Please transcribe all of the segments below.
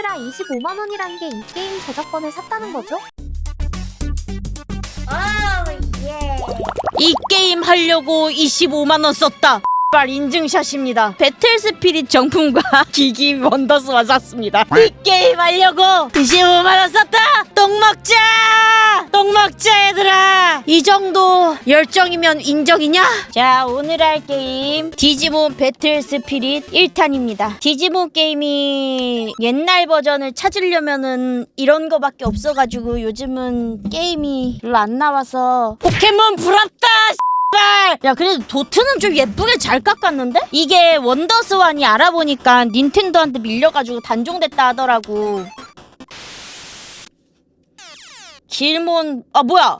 얘들아 25만원이란 게 이 게임 저작권을 샀다는 거죠? 이 게임 하려고 25만 원 썼다. 발 인증샷입니다. 배틀 스피릿 정품과 기기 원더스와 샀습니다. 이 게임 하려고 25만 원 썼다. 똥 먹자. 똥 먹자 얘들아. 이 정도 열정이면 인정이냐? 자 오늘 할 게임 디지몬 배틀 스피릿 1탄입니다. 디지몬 게임이 옛날 버전을 찾으려면은 이런 거밖에 없어가지고 요즘은 게임이 별로 안 나와서 포켓몬 부럽다. 야 그래도 도트는 좀 예쁘게 잘 깎았는데? 이게 원더스완이 알아보니까 닌텐도한테 밀려가지고 단종됐다 하더라고 길몬 아 뭐야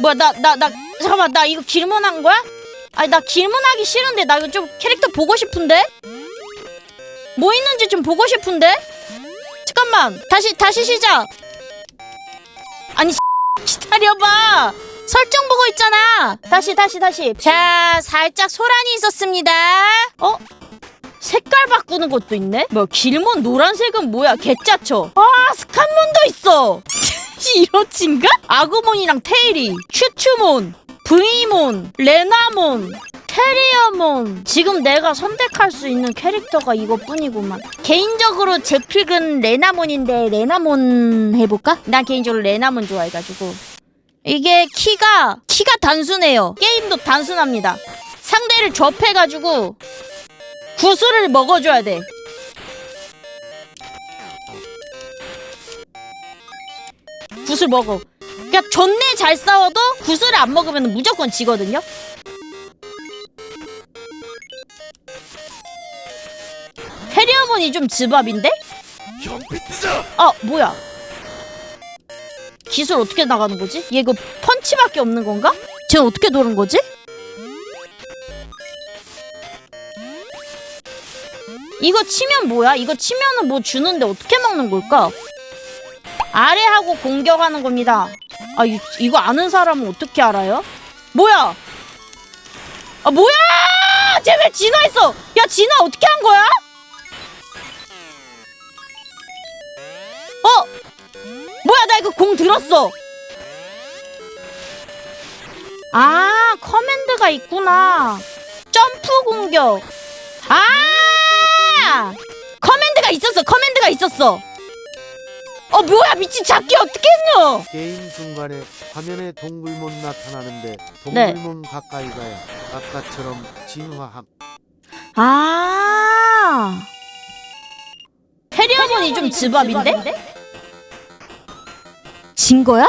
뭐야 나 나 나 잠깐만 나 이거 길몬 한 거야? 아니 나 길몬 하기 싫은데 나 이거 좀 캐릭터 보고 싶은데? 뭐 있는지 좀 보고 싶은데? 잠깐만 다시 다시 시작 아니 기다려봐. 설정 보고 있잖아. 다시 다시 다시. 자, 살짝 소란이 있었습니다. 어? 색깔 바꾸는 것도 있네? 뭐 길몬 노란색은 뭐야? 개짜쳐. 아, 스칸몬도 있어. 이로친가? 아구몬이랑 테일이, 슈추몬, 브이몬, 레나몬, 테리어몬. 지금 내가 선택할 수 있는 캐릭터가 이것뿐이구만. 개인적으로 제 픽은 레나몬인데 레나몬 해볼까? 난 개인적으로 레나몬 좋아해가지고. 이게 키가 키가 단순해요. 게임도 단순합니다. 상대를 접해가지고 구슬을 먹어줘야 돼. 구슬 먹어. 그냥 존내 잘 싸워도 구슬을 안 먹으면 무조건 지거든요. 페리어몬이 좀 즈밥인데? 아 뭐야? 기술 어떻게 나가는 거지? 얘 이거 펀치밖에 없는 건가? 쟤는 어떻게 도는 거지? 이거 치면 뭐야? 이거 치면은 뭐 주는데 어떻게 먹는 걸까? 아래하고 공격하는 겁니다. 아, 이, 이거 아는 사람은 어떻게 알아요? 뭐야? 아, 뭐야! 쟤왜 진화했어? 야, 진화 어떻게 한 거야? 어? 뭐야, 나 이거 공 들었어. 아, 커맨드가 있구나. 점프 공격. 아! 커맨드가 있었어. 커맨드가 있었어. 어, 뭐야, 미친 잡기 어떻게 했노? 게임 중간에 화면에 동굴몬 나타나는데 네. 동굴몬 가까이 가야 아까처럼 진화함. 아. 페리어몬이 좀 즈밥인데? 진 거야?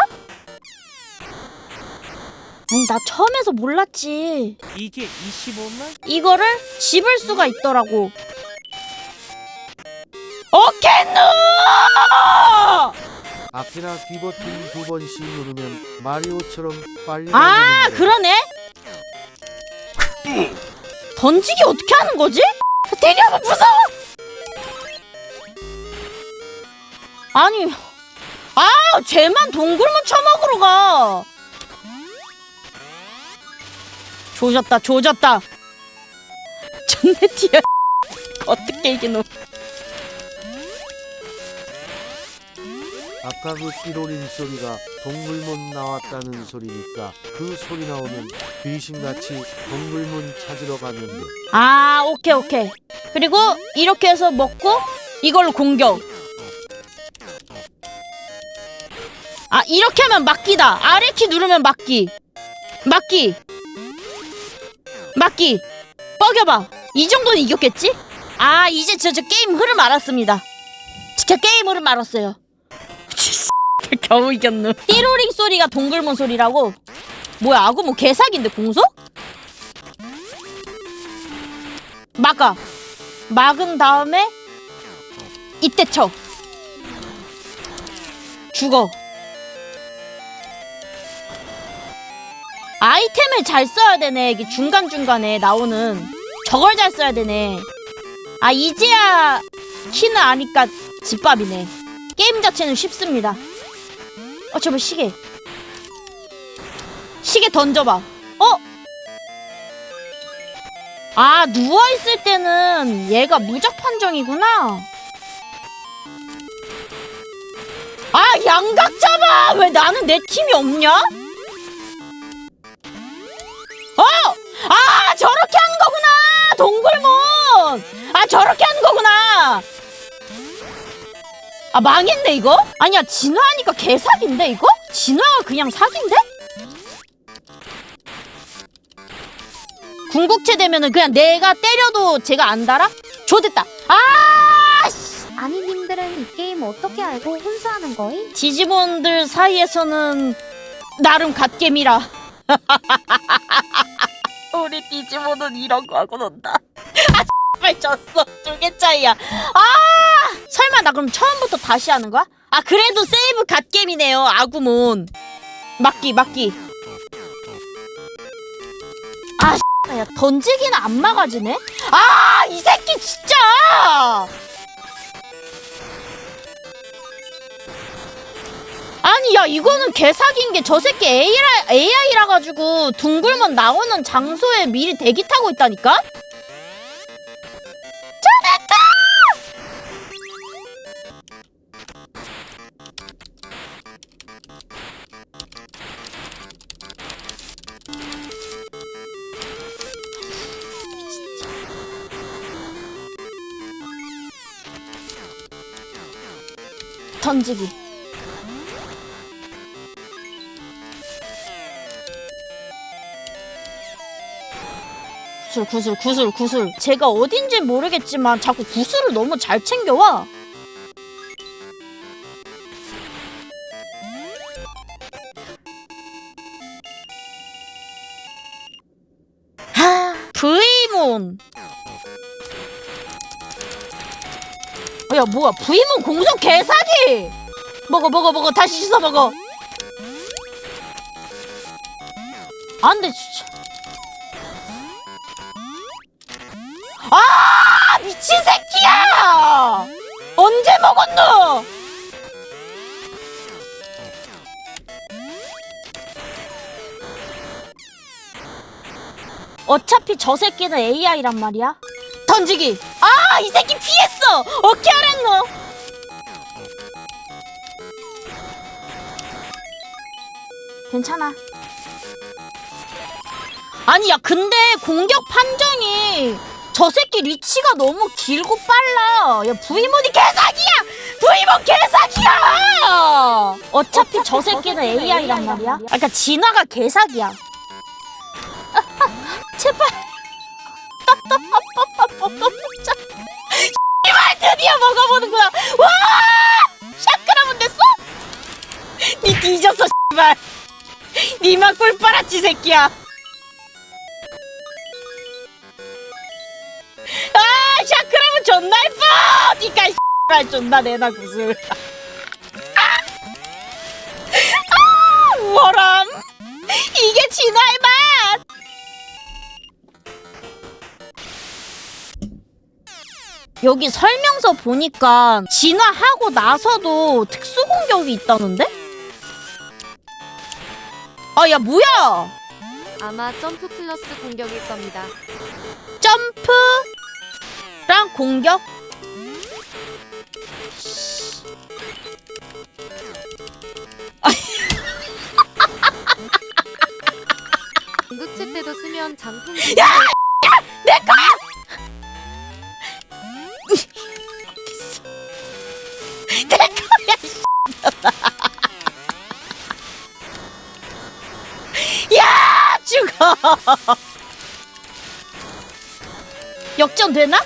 아니 나 처음에서 몰랐지. 이게 25만? 이거를 집을 수가 있더라고. 오케누! 앞이나 뒤 버튼 두 번씩 누르면 마리오처럼 빨리 아 달리는 거. 그러네. 던지기 어떻게 하는 거지? 때려봐 무서워. 아니 아 쟤만 동굴문 처먹으러 가. 조졌다 조졌다. 존내 티야. 어떻게 이기노? 아까 그 띠로린 소리가 동굴몬 나왔다는 소리니까 그 소리 나오면 귀신같이 동굴몬 찾으러 가는데 아 오케이 오케이. 그리고 이렇게 해서 먹고 이걸로 공격. 아 이렇게 하면 막기다. 아래 키 누르면 막기. 막기. 막기. 뻐겨봐. 이 정도는 이겼겠지? 아 이제 저, 저 게임 흐름 알았습니다. 진짜 게임 흐름 알았어요. 겨우 이겼노. 띠로링 소리가 동글몬 소리라고. 뭐야 아구 뭐 개사기인데 공소? 막아. 막은 다음에 이때 쳐. 죽어. 아이템을 잘 써야 되네. 이게 중간중간에 나오는 저걸 잘 써야 되네. 아, 이제야 키는 아니까 집밥이네. 게임 자체는 쉽습니다. 어, 저번 시계. 시계 던져봐. 어? 아 누워있을 때는 얘가 무적 판정이구나 아 양각 잡아 왜 나는 내 팀이 없냐 어! 아 저렇게 하는 거구나 동굴몬 아 저렇게 하는 거구나 아 망했네 이거? 아니야 진화하니까 개사기인데 이거? 진화가 그냥 사기인데? 궁극체 되면은 그냥 내가 때려도 제가 안 달아? 좋됐다 아 씨. 아니 님들은 이 게임 어떻게 알고 혼수하는 거임? 디지몬들 사이에서는 나름 갓겜이라 우리 디지몬은 이런 거 하고 논다 아 정말 졌어. 두 개 차이야. 아! 설마 나 그럼 처음부터 다시 하는 거야? 아 그래도 세이브 갓겜이네요 아구몬. 맞기 맞기. 아 야, 던지기는 안 막아지네? 아 이 새끼 진짜! 아니 야 이거는 개사기인 게 저 새끼 AI라, AI라 가지고 둥글면 나오는 장소에 미리 대기 타고 있다니까? 던지기 구슬 구슬 구슬 구슬. 제가 어딘지 모르겠지만 자꾸 구슬을 너무 잘 챙겨와. 하 브이몬. 어, 야 뭐야 브이몬 공속 개사기! 먹어 먹어 먹어. 다시 씻어 먹어. 안돼 진짜 아 미친 새끼야! 언제 먹었노? 어차피 저 새끼는 AI란 말이야. 던지기. 아 이 새끼 피했어! 어떻게 알았노? 괜찮아. 아니 야 근데 공격 판정이 저 새끼 리치가 너무 길고 빨라. 야 부이몬이 개사기야! 부이몬 개사기야! 어차피 저 새끼는 AI란 말이야? 아 그니까 진화가 개사기야. 제발. 씨발 드디어 먹어보는구나 와! 샤크라면 됐어? 니 뒤졌어 씨발. 니만 꿀 빨았지 새끼야 샤크라면 존나 예뻐! 니까 씨발 존나 내나 구슬. 아, 아 우월함! 이게 진화의 맛! 여기 설명서 보니까 진화하고 나서도 특수 공격이 있다는데? 아 야 뭐야? 아마 점프 플러스 공격일 겁니다. 점프 랑 공격 궁극체 때도 쓰면 장풍 야! 내 거야! 내 거야, 씨. 야, 죽어! 역전 되나?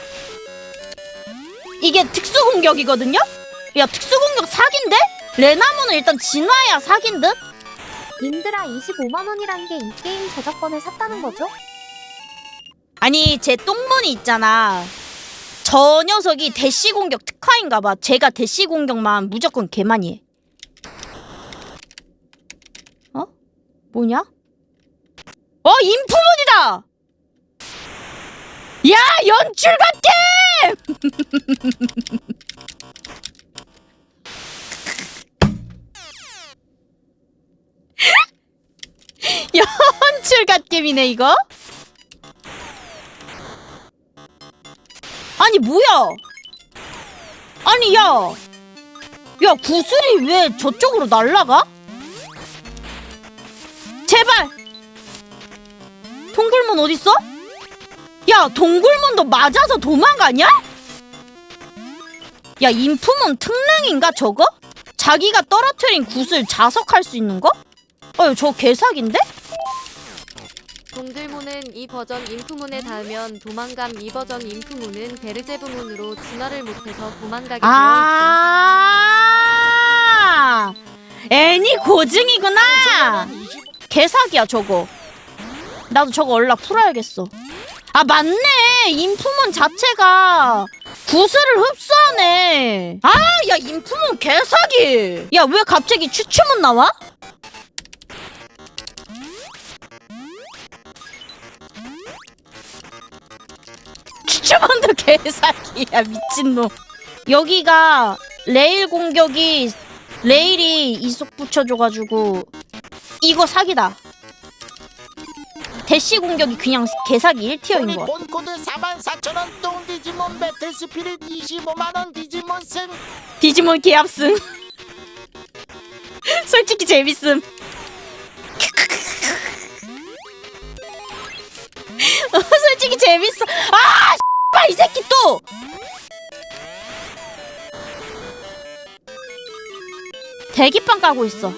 이게 특수 공격이거든요? 야, 특수 공격 사기인데? 레나몬은 일단 진화야 사기인 듯? 님들아 25만 원이란 게 이 게임 저작권을 샀다는 거죠? 아니 제 똥문이 있잖아 저 녀석이 대시 공격 특화인가 봐 제가 대시 공격만 무조건 개많이 해 어? 뭐냐? 어 인프문이다 야 연출 같게 연출 갓겜이네 이거 아니 뭐야? 아니 야, 야 구슬이 왜 저쪽으로 날라가? 제발. 동굴문 어딨어? 야 동굴문도 맞아서 도망가냐? 야 인품은 특능인가 저거? 자기가 떨어뜨린 굿을 자석할 수 있는 거? 어, 저 개사기인데? 동들문은 이 버전 인프문에 닿으면 도망감 이 버전 인프문은 베르제브문으로 진화를 못해서 도망가게 되어 아, 애니 고증이구나. 개사기야 저거. 나도 저거 얼라 풀어야겠어. 아 맞네. 인품은 자체가 구슬을 흡수하네. 아, 야 인품은 개사기. 야 왜 갑자기 추춤은 나와? 추춤은도 개사기야 미친놈. 여기가 레일 공격이 레일이 이속 붙여줘가지고 이거 사기다. 대시 공격이 그냥 개사기 1티어인 것 같아. 본코드 44,000원 똥 디지몬 배틀 스피릿 25만원 디지몬 승 디지몬 개합승. 솔직히 재밌음. 어, 솔직히 재밌어. 아, 이 새끼 또. 대기판 까고 있어.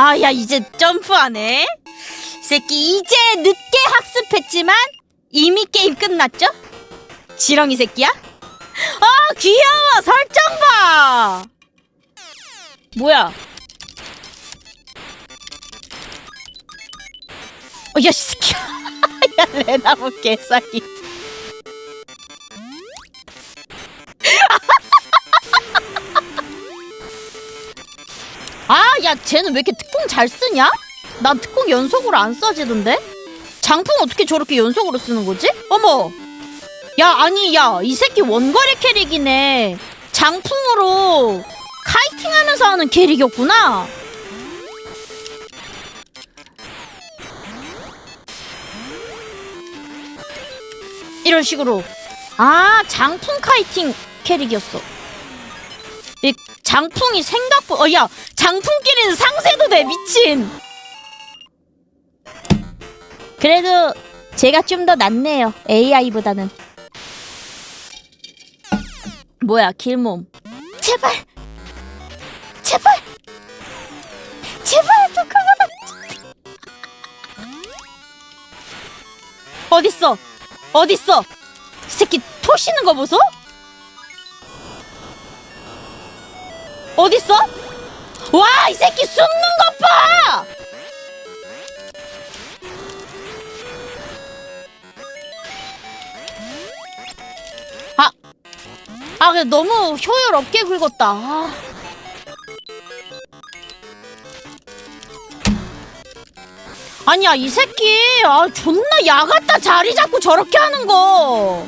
아, 야 이제 점프하네. 이 새끼 이제 늦게 학습했지만 이미 게임 끝났죠? 지렁이 새끼야? 아 귀여워 설정 봐 뭐야 어야 새끼야 야 레나모 개싸기 아 야 쟤는 왜 이렇게 특공 잘 쓰냐? 난 특공 연속으로 안 써지던데? 장풍 어떻게 저렇게 연속으로 쓰는 거지? 어머! 야, 아니, 야, 이 새끼 원거리 캐릭이네. 장풍으로 카이팅 하면서 하는 캐릭이었구나. 이런 식으로. 아, 장풍 카이팅 캐릭이었어. 이 장풍이 생각보다, 어, 야, 장풍끼리는 상세도 돼, 미친! 그래도 제가 좀 더 낫네요. AI보다는. 뭐야, 길몸. 제발! 제발! 제발, 잠깐만! 어딨어? 어딨어? 이 새끼 토시는 거 보소? 어딨어? 와, 이 새끼 숨는 것 봐! 아, 근데 너무 효율 없게 긁었다. 아. 아니야, 이 새끼. 아, 존나 야 같다 자리 잡고 저렇게 하는 거.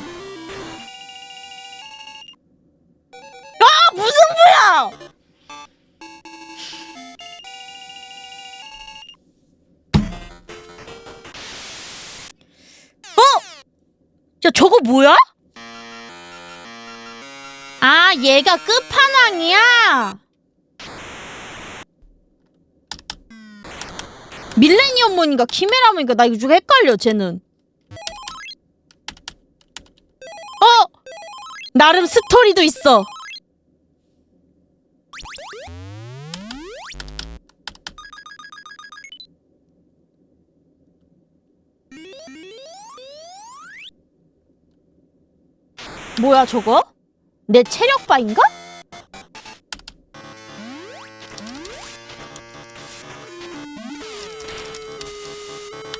뭐야? 아, 얘가 끝판왕이야? 밀레니엄 모니까 키메라 모니까 나 이거 좀 헷갈려, 쟤는. 어! 나름 스토리도 있어. 뭐야, 저거? 내 체력바인가?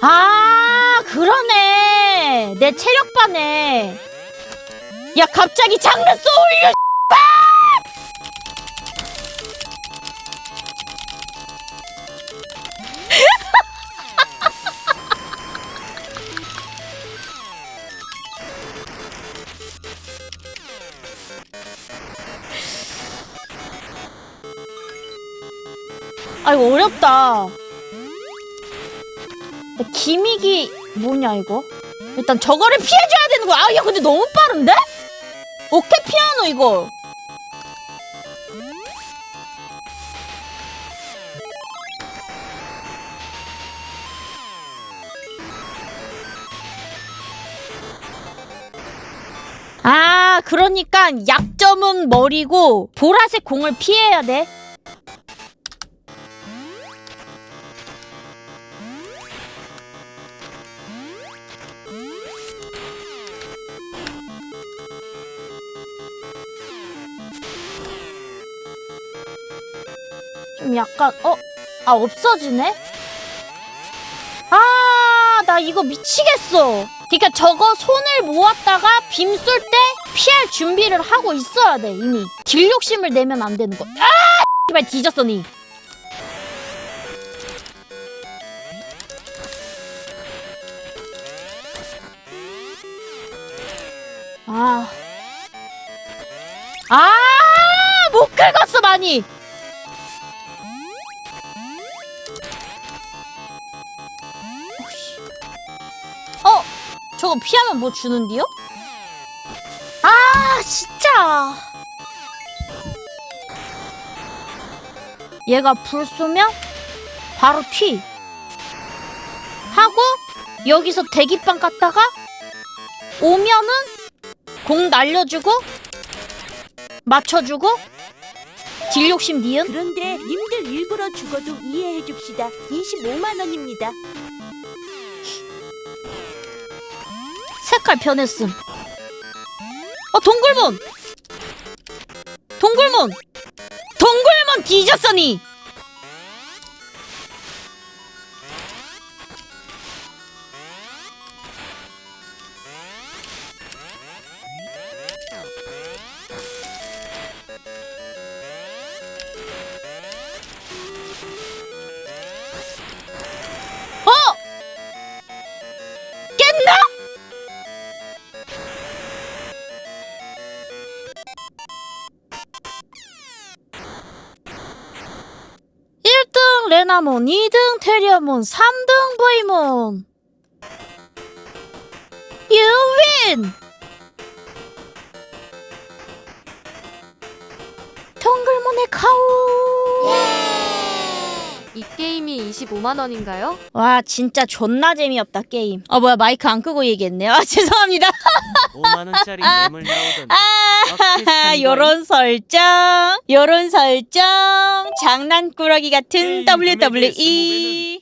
아 그러네 내 체력바네 야 갑자기 장르 쏘올려 아 이거 어렵다 근데 기믹이 뭐냐 이거? 일단 저거를 피해줘야 되는 거야. 아, 야 근데 너무 빠른데? 오케이 피아노 이거. 아, 그러니까 약점은 머리고 보라색 공을 피해야 돼. 아 없어지네? 아, 나 이거 미치겠어. 그러니까 저거 손을 모았다가 빔 쏠 때 피할 준비를 하고 있어야 돼, 이미. 딜 욕심을 내면 안 되는 거. 아! 씨발 뒤졌어, 니. 아. 아! 못 긁었어, 많이! 저거 피하면 뭐 주는디요? 아 진짜 얘가 불 쏘면 바로 튀 하고 여기서 대기빵 갔다가 오면은 공 날려주고 맞춰주고 딜 욕심 니은 그런데 님들 일부러 죽어도 이해해 줍시다. 25만 원입니다. 색깔 변했음. 어 동굴문. 동굴문. 동굴문 뒤졌어니. 레나몬, 2등 테리아몬, 3등 브이몬. 유윈! 동글몬의 카우! 이 게임이 25만 원인가요? 와 진짜 존나 재미없다 게임. 어 뭐야 마이크 안 끄고 얘기했네요. 아, 죄송합니다. 5만 원짜리 뇌물 나오던데 아, 요런 설정, 요런 설정, 장난꾸러기 같은 WWE.